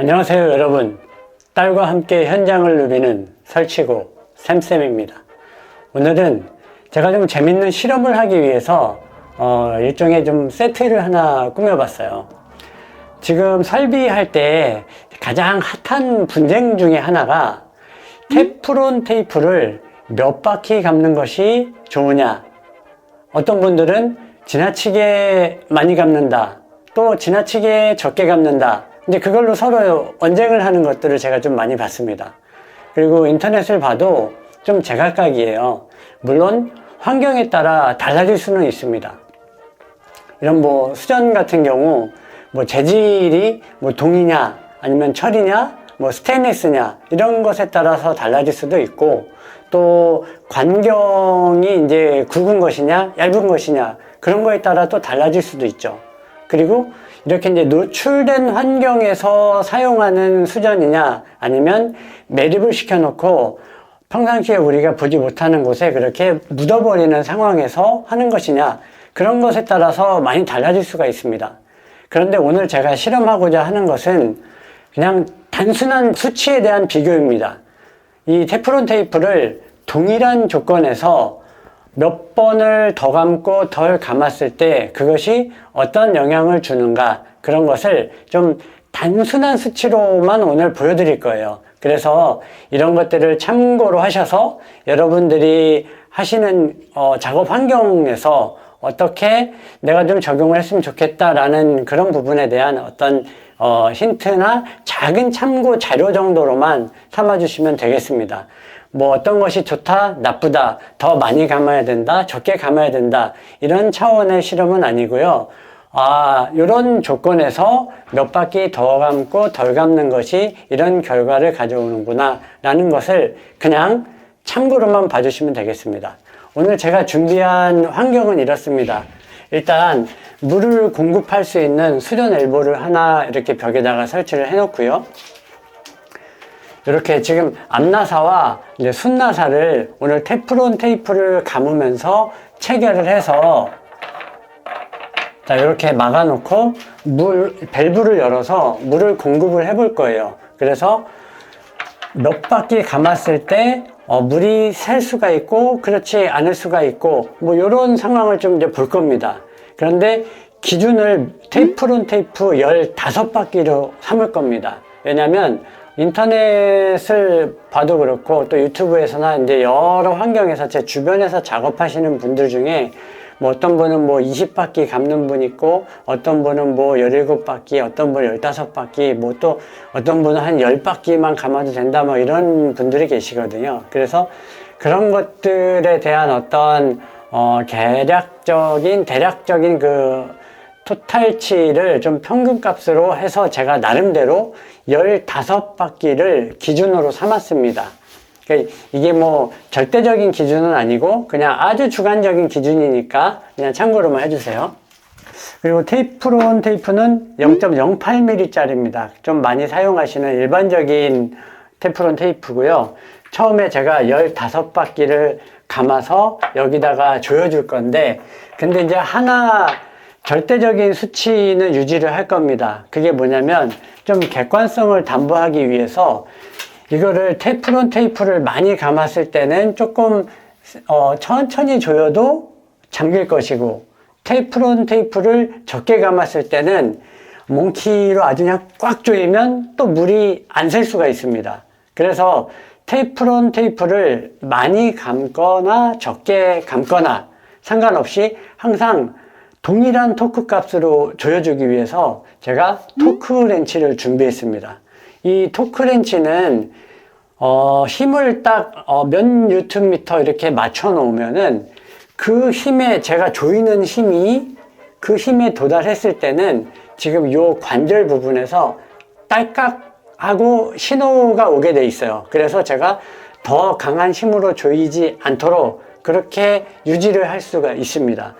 안녕하세요 여러분 딸과 함께 현장을 누비는 설치고 샘쌤입니다 오늘은 제가 좀 재밌는 실험을 하기 위해서 어, 일종의 좀 세트를 하나 꾸며봤어요 지금 설비할 때 가장 핫한 분쟁 중에 하나가 테프론 테이프를 몇 바퀴 감는 것이 좋으냐 어떤 분들은 지나치게 많이 감는다. 또 지나치게 적게 감는다. 이제 그걸로 서로 언쟁을 하는 것들을 제가 좀 많이 봤습니다. 그리고 인터넷을 봐도 좀 제각각이에요. 물론 환경에 따라 달라질 수는 있습니다. 이런 뭐 수전 같은 경우 뭐 재질이 뭐 동이냐 아니면 철이냐 뭐 스테인리스냐 이런 것에 따라서 달라질 수도 있고 또 관경이 이제 굵은 것이냐 얇은 것이냐 그런 거에 따라 또 달라질 수도 있죠. 그리고 이렇게 이제 노출된 환경에서 사용하는 수전이냐 아니면 매립을 시켜놓고 평상시에 우리가 보지 못하는 곳에 그렇게 묻어버리는 상황에서 하는 것이냐 그런 것에 따라서 많이 달라질 수가 있습니다. 그런데 오늘 제가 실험하고자 하는 것은 그냥 단순한 수치에 대한 비교입니다. 이 테프론 테이프를 동일한 조건에서 몇 번을 더 감고 덜 감았을 때 그것이 어떤 영향을 주는가 그런 것을 좀 단순한 수치로만 오늘 보여드릴 거예요. 그래서 이런 것들을 참고로 하셔서 여러분들이 하시는 어, 작업 환경에서 어떻게 내가 좀 적용을 했으면 좋겠다라는 그런 부분에 대한 어떤 어, 힌트나 작은 참고 자료 정도로만 삼아주시면 되겠습니다. 뭐 어떤 것이 좋다, 나쁘다, 더 많이 감아야 된다, 적게 감아야 된다, 이런 차원의 실험은 아니고요. 아, 이런 조건에서 몇 바퀴 더 감고 덜 감는 것이 이런 결과를 가져오는구나, 라는 것을 그냥 참고로만 봐주시면 되겠습니다. 오늘 제가 준비한 환경은 이렇습니다. 일단, 물을 공급할 수 있는 수전 엘보를 하나 이렇게 벽에다가 설치를 해놓고요. 이렇게 지금 앞나사와 이제 순나사를 오늘 테프론 테이프를 감으면서 체결을 해서 자 이렇게 막아놓고 물 밸브를 열어서 물을 공급을 해 볼 거예요. 그래서 몇 바퀴 감았을 때 어, 물이 셀 수가 있고 그렇지 않을 수가 있고 뭐 이런 상황을 좀 이제 볼 겁니다. 그런데 기준을 테이프론 테이프 15바퀴로 삼을 겁니다. 왜냐하면 인터넷을 봐도 그렇고 또 유튜브에서나 이제 여러 환경에서 제 주변에서 작업하시는 분들 중에 뭐 어떤 분은 뭐 20바퀴 감는 분 있고 어떤 분은 뭐 17바퀴 어떤 분은 15바퀴 뭐 또 어떤 분은 한 10바퀴만 감아도 된다 뭐 이런 분들이 계시거든요. 그래서 그런 것들에 대한 어떤 어 계략적인 대략적인 그 토탈치를 좀 평균값으로 해서 제가 나름대로 15바퀴를 기준으로 삼았습니다. 그러니까 이게 뭐 절대적인 기준은 아니고 그냥 아주 주관적인 기준이니까 그냥 참고로만 해주세요. 그리고 테이프론 테이프는 0.08mm 짜리입니다. 좀 많이 사용하시는 일반적인 테프론 테이프고요. 처음에 제가 15바퀴를 감아서 여기다가 조여줄 건데 근데 이제 하나 절대적인 수치는 유지를 할 겁니다. 그게 뭐냐면 좀 객관성을 담보하기 위해서 이거를 테프론 테이프를 많이 감았을 때는 조금 어, 천천히 조여도 잠길 것이고 테이프론 테이프를 적게 감았을 때는 몽키로 아주 그냥 꽉 조이면 또 물이 안 셀 수가 있습니다. 그래서 테이프론 테이프를 많이 감거나 적게 감거나 상관없이 항상 동일한 토크 값으로 조여주기 위해서 제가 토크 렌치를 준비했습니다. 이 토크 렌치는 어, 힘을 딱몇 어, 뉴턴 미터 이렇게 맞춰 놓으면은 그 힘에 제가 조이는 힘이 그 힘에 도달했을 때는 지금 요 관절 부분에서 딸깍 하고 신호가 오게 돼 있어요. 그래서 제가 더 강한 힘으로 조이지 않도록 그렇게 유지를 할 수가 있습니다.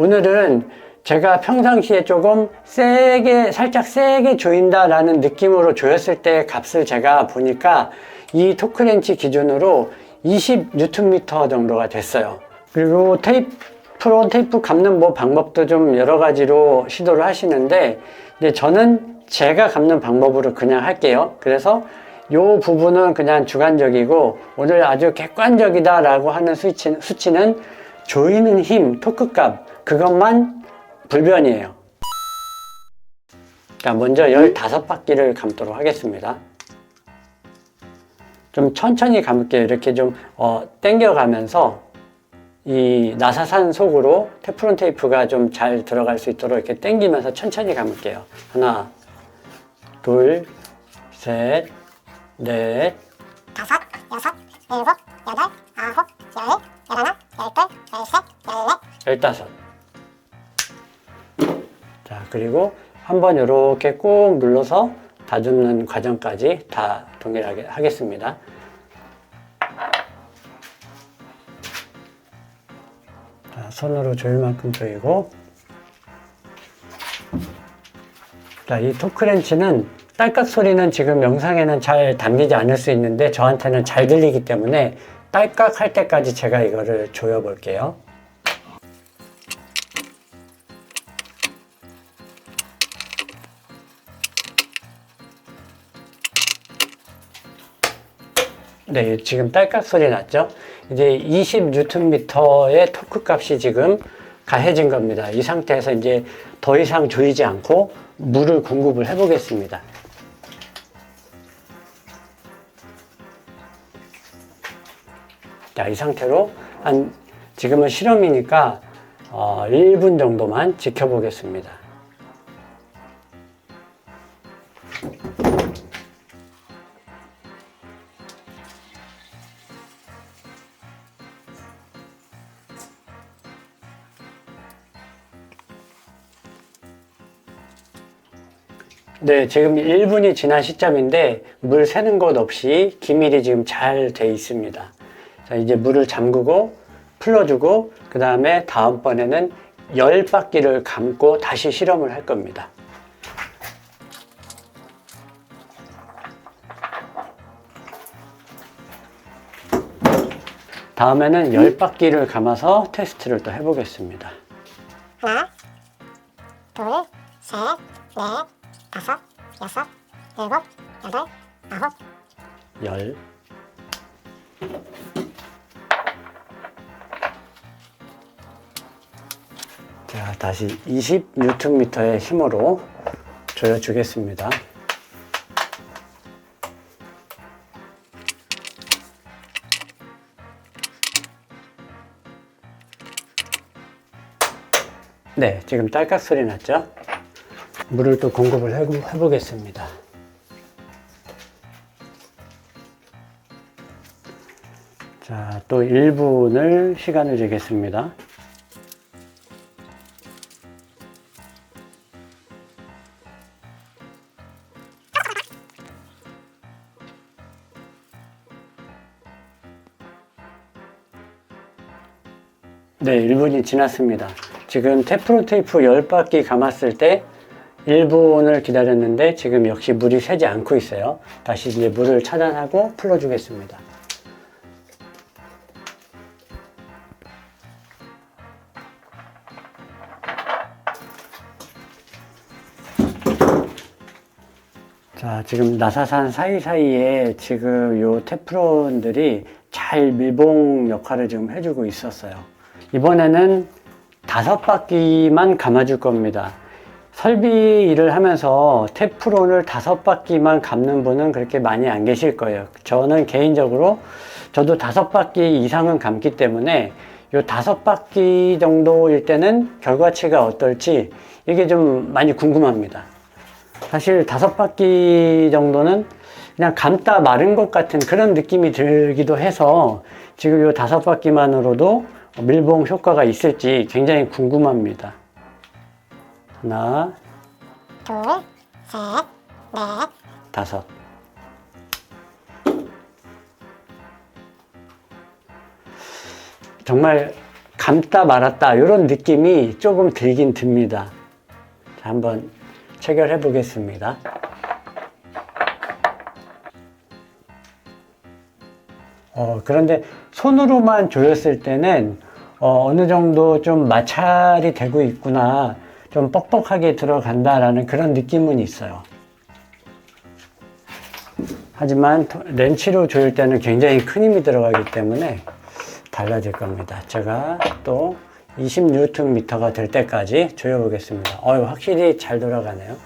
오늘은 제가 평상시에 조금 세게, 살짝 세게 조인다 라는 느낌으로 조였을 때 값을 제가 보니까 이 토크렌치 기준으로 20 뉴턴미터 정도가 됐어요. 그리고 테이프, 테프론 테이프 감는 뭐 방법도 좀 여러 가지로 시도를 하시는데 이제 저는 제가 감는 방법으로 그냥 할게요. 그래서 요 부분은 그냥 주관적이고 오늘 아주 객관적이다 라고 하는 수치, 수치는 조이는 힘, 토크값 그것만 불변이에요. 자, 먼저 15바퀴를 감도록 하겠습니다. 좀 천천히 감을게요. 이렇게 좀 어, 당겨가면서 이 나사산 속으로 테프론 테이프가 좀 잘 들어갈 수 있도록 이렇게 당기면서 천천히 감을게요. 하나, 둘, 셋, 넷, 다섯, 여섯, 일곱, 여덟, 아홉, 열, 열하나, 열둘, 열셋, 열넷, 열다섯. 자, 그리고 한번 이렇게 꾹 눌러서 다듬는 과정까지 다 동일하게 하겠습니다. 자, 손으로 조일 만큼 조이고. 자, 이 토크렌치는 딸깍 소리는 지금 영상에는 잘 담기지 않을 수 있는데 저한테는 잘 들리기 때문에 딸깍 할 때까지 제가 이거를 조여 볼게요. 네, 지금 딸깍 소리 났죠? 이제 20Nm의 토크 값이 지금 가해진 겁니다. 이 상태에서 이제 더 이상 조이지 않고 물을 공급을 해 보겠습니다. 자, 이 상태로 한 지금은 실험이니까 어, 1분 정도만 지켜보겠습니다. 네, 지금 1분이 지난 시점인데 물 새는 것 없이 기밀이 지금 잘 돼 있습니다. 자, 이제 물을 잠그고 풀어주고 그 다음에 다음번에는 열 바퀴를 감고 다시 실험을 할 겁니다. 다음에는 열 바퀴를 감아서 테스트를 또 해보겠습니다. 하나, 둘, 셋, 넷, 다섯, 여섯, 일곱, 여덟, 아홉, 열. 자, 다시 20Nm의 힘으로 조여주겠습니다. 네, 지금 딸깍 소리 났죠? 물을 또 공급을 해- 해보겠습니다. 자, 또 1분을 시간을 주겠습니다. 네, 1분이 지났습니다. 지금 테프론 테이프 10바퀴 감았을 때 1분을 기다렸는데 지금 역시 물이 새지 않고 있어요. 다시 이제 물을 차단하고 풀어주겠습니다. 자, 지금 나사산 사이사이에 지금 요 테프론들이 잘 밀봉 역할을 지금 해주고 있었어요. 이번에는 다섯 바퀴만 감아줄 겁니다. 설비 일을 하면서 테프론을 다섯 바퀴만 감는 분은 그렇게 많이 안 계실 거예요. 저는 개인적으로 저도 다섯 바퀴 이상은 감기 때문에 요 다섯 바퀴 정도일 때는 결과치가 어떨지 이게 좀 많이 궁금합니다. 사실 다섯 바퀴 정도는 그냥 감다 마른 것 같은 그런 느낌이 들기도 해서 지금 이 다섯 바퀴만으로도 밀봉 효과가 있을지 굉장히 궁금합니다. 하나, 둘, 셋, 넷, 다섯. 정말 감다 말았다 이런 느낌이 조금 들긴 듭니다. 자, 한번 체결해 보겠습니다. 어, 그런데 손으로만 조였을 때는 어, 느 정도 좀 마찰이 되고 있구나. 좀 뻑뻑하게 들어간다라는 그런 느낌은 있어요. 하지만 토- 렌치로 조일 때는 굉장히 큰 힘이 들어가기 때문에 달라질 겁니다. 제가 또 20Nm가 될 때까지 조여보겠습니다. 어, 확실히 잘 돌아가네요.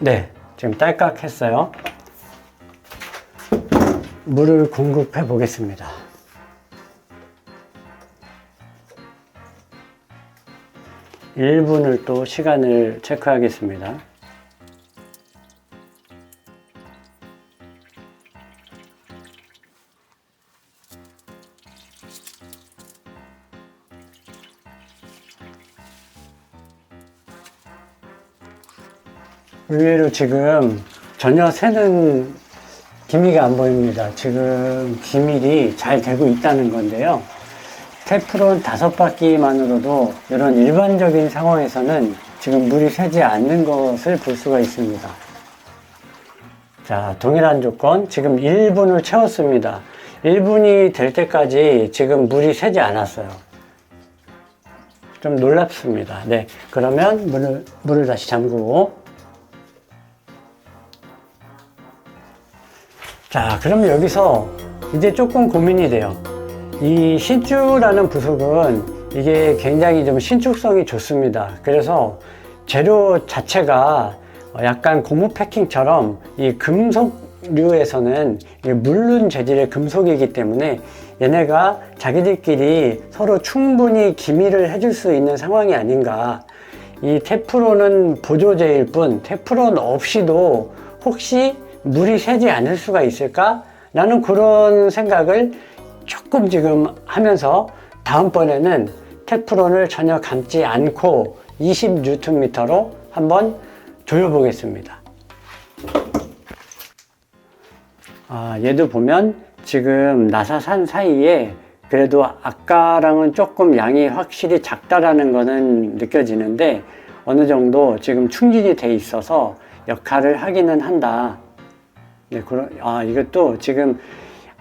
네, 지금 딸깍 했어요. 물을 공급해 보겠습니다. 일분을 또 시간을 체크하겠습니다. 의외로 지금 전혀 새는 기미가 안 보입니다. 지금 기밀이 잘 되고 있다는 건데요. 테프론 다섯 바퀴만으로도 이런 일반적인 상황에서는 지금 물이 새지 않는 것을 볼 수가 있습니다. 자, 동일한 조건. 지금 1분을 채웠습니다. 1분이 될 때까지 지금 물이 새지 않았어요. 좀 놀랍습니다. 네. 그러면 물을, 물을 다시 잠그고. 자, 그럼 여기서 이제 조금 고민이 돼요. 이 신주라는 부속은 이게 굉장히 좀 신축성이 좋습니다. 그래서 재료 자체가 약간 고무 패킹처럼 이 금속류에서는 물른 재질의 금속이기 때문에 얘네가 자기들끼리 서로 충분히 기미를 해줄 수 있는 상황이 아닌가. 이 테프론은 보조제일 뿐 테프론 없이도 혹시 물이 새지 않을 수가 있을까? 라는 그런 생각을 조금 지금 하면서 다음번에는 테프론을 전혀 감지 않고 20Nm로 한번 조여보겠습니다. 아, 얘도 보면 지금 나사산 사이에 그래도 아까랑은 조금 양이 확실히 작다라는 거는 느껴지는데 어느 정도 지금 충진이 돼 있어서 역할을 하기는 한다. 네, 그런, 아, 이것도 지금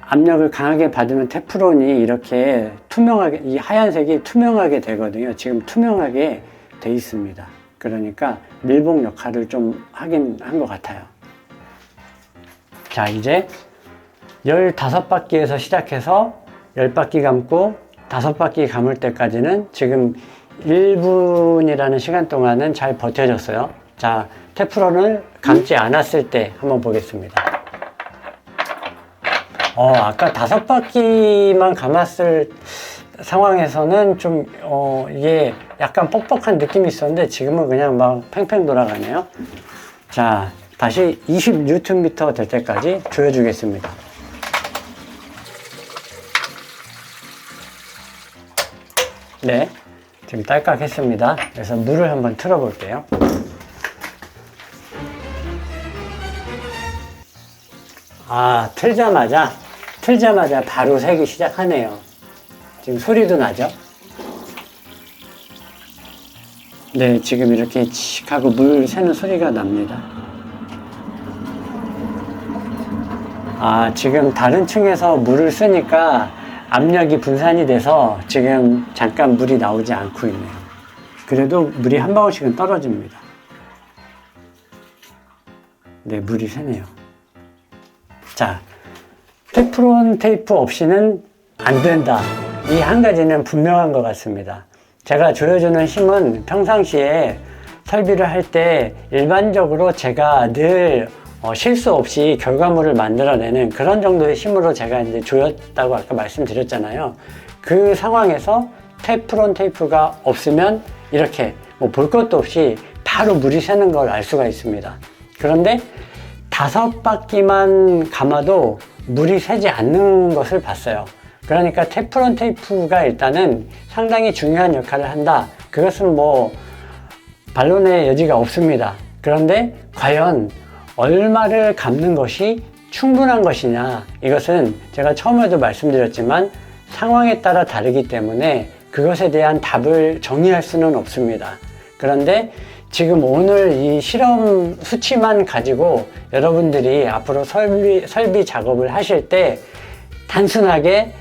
압력을 강하게 받으면 테프론이 이렇게 투명하게, 이 하얀색이 투명하게 되거든요. 지금 투명하게 돼 있습니다. 그러니까 밀봉 역할을 좀 하긴 한 것 같아요. 자, 이제 15바퀴에서 시작해서 10바퀴 감고 5바퀴 감을 때까지는 지금 1분이라는 시간 동안은 잘 버텨졌어요. 자, 테프론을 감지 않았을 때 한번 보겠습니다. 어, 아까 다섯 바퀴만 감았을 상황에서는 좀, 어, 이게 약간 뻑뻑한 느낌이 있었는데 지금은 그냥 막 팽팽 돌아가네요. 자, 다시 20Nm 될 때까지 조여주겠습니다. 네. 지금 딸깍 했습니다. 그래서 물을 한번 틀어 볼게요. 아, 틀자마자, 틀자마자 바로 새기 시작하네요. 지금 소리도 나죠? 네, 지금 이렇게 칙 하고 물 새는 소리가 납니다. 아, 지금 다른 층에서 물을 쓰니까 압력이 분산이 돼서 지금 잠깐 물이 나오지 않고 있네요. 그래도 물이 한 방울씩은 떨어집니다. 네, 물이 새네요. 자, 테프론 테이프 없이는 안 된다. 이 한 가지는 분명한 것 같습니다. 제가 조여주는 힘은 평상시에 설비를 할 때 일반적으로 제가 늘 어, 실수 없이 결과물을 만들어내는 그런 정도의 힘으로 제가 이제 조였다고 아까 말씀드렸잖아요. 그 상황에서 테프론 테이프가 없으면 이렇게 뭐 볼 것도 없이 바로 물이 새는 걸 알 수가 있습니다. 그런데 다섯 바퀴만 감아도 물이 새지 않는 것을 봤어요. 그러니까 테프론 테이프가 일단은 상당히 중요한 역할을 한다. 그것은 뭐 반론의 여지가 없습니다. 그런데 과연 얼마를 감는 것이 충분한 것이냐 이것은 제가 처음에도 말씀드렸지만 상황에 따라 다르기 때문에 그것에 대한 답을 정의할 수는 없습니다. 그런데 지금 오늘 이 실험 수치만 가지고 여러분들이 앞으로 설비, 설비 작업을 하실 때 단순하게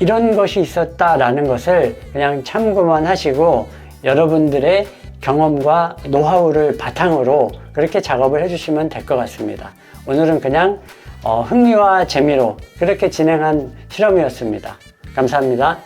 이런 것이 있었다라는 것을 그냥 참고만 하시고 여러분들의 경험과 노하우를 바탕으로 그렇게 작업을 해주시면 될 것 같습니다. 오늘은 그냥 어, 흥미와 재미로 그렇게 진행한 실험이었습니다. 감사합니다.